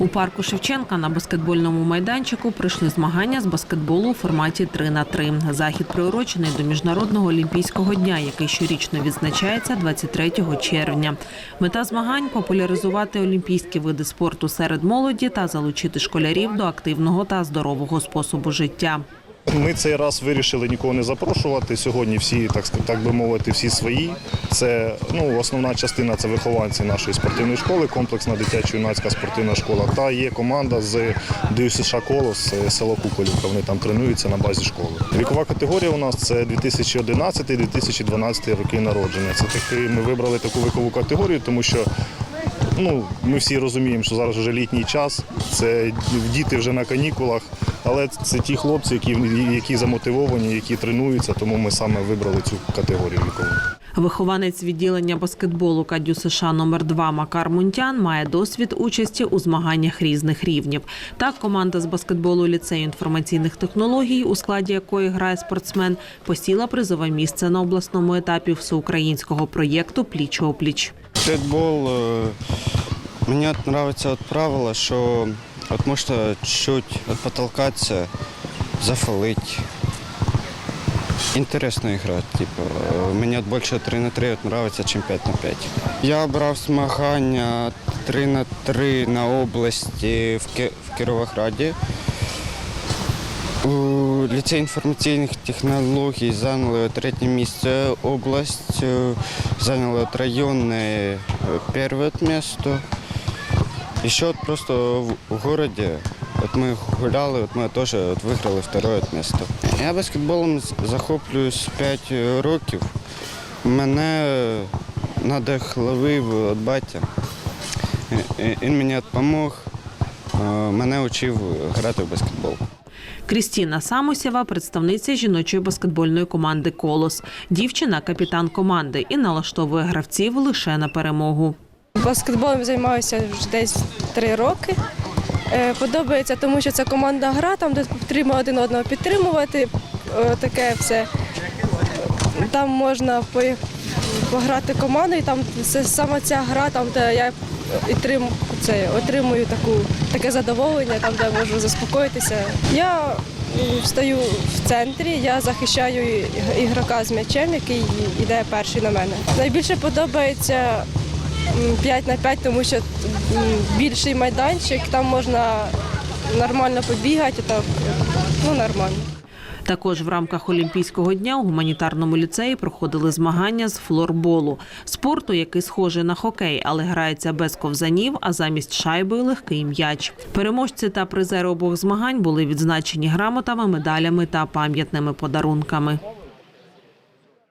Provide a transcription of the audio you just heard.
У парку Шевченка на баскетбольному майданчику прийшли змагання з баскетболу у форматі 3 на 3 Захід приурочений до міжнародного олімпійського дня, який щорічно відзначається 23 червня. Мета змагань популяризувати олімпійські види спорту серед молоді та залучити школярів до активного та здорового способу життя. Ми цей раз вирішили нікого не запрошувати. Сьогодні всі, так так би мовити, всі свої. Це ну, основна частина це вихованці нашої спортивної школи, комплексна дитячо-юнацька спортивна школа. Та є команда з ДЮСШ Колос, е, село Куколівка. Вони там тренуються на базі школи. Вікова категорія у нас це 2011-2012 роки народження. Це таки ми вибрали таку вікову категорію, тому що Ну, ми всі розуміємо, що зараз вже літній час, це діти вже на канікулах, але це ті хлопці, які, які замотивовані, які тренуються, тому ми саме вибрали цю категорію вікову. Вихованець відділення баскетболу Кадю США номер 2 Макар Мунтян має досвід участі у змаганнях різних рівнів. Так, команда з баскетболу ліцею інформаційних технологій, у складі якої грає спортсмен, посіла призове місце на обласному етапі всеукраїнського проєкту Пліч опліч. Баскетбол, мне вот нравится вот правило, что вот можно чуть от потолкаться, зафалить. Интересная игра, типа. Э, Мені більше 3 на 3 от нравится, чем 5 на 5. Я брав змагання 3 на 3 на області в Кіровограді. У ліцей інформаційних технологій зайняли третє місце область, е, зайняли районне е, перше місто. І ще от просто в- городі, от ми гуляли, от ми теж от виграли от місто. Я баскетболом захоплююсь 5 років. Мене надихловив от батя. Е, е, Він мені допомог, мене учив грати в баскетбол. Крістіна Самосєва, представниця жіночої баскетбольної команди Колос. Дівчина капітан команди і налаштовує гравців лише на перемогу. Баскетболом займаюся вже десь три роки. Е, Подобається, тому що це командна гра, там де потрібно один одного підтримувати. Е, Таке все. Там можна пограти командою, там це саме ця гра, там де я ітрим, це, отримую таку, таке задоволення, там де можу заспокоїтися. Я м, стою в центрі, я захищаю ігрока з м'ячем, який йде перший на мене. Найбільше подобається 5 на 5, тому що більший майданчик, там можна нормально побігати, так, ну нормально. Також в рамках Олімпійського дня у гуманітарному ліцеї проходили змагання з флорболу спорту, який схожий на хокей, але грається без ковзанів, а замість шайби легкий м'яч. Переможці та призери обох змагань були відзначені грамотами, медалями та пам'ятними подарунками.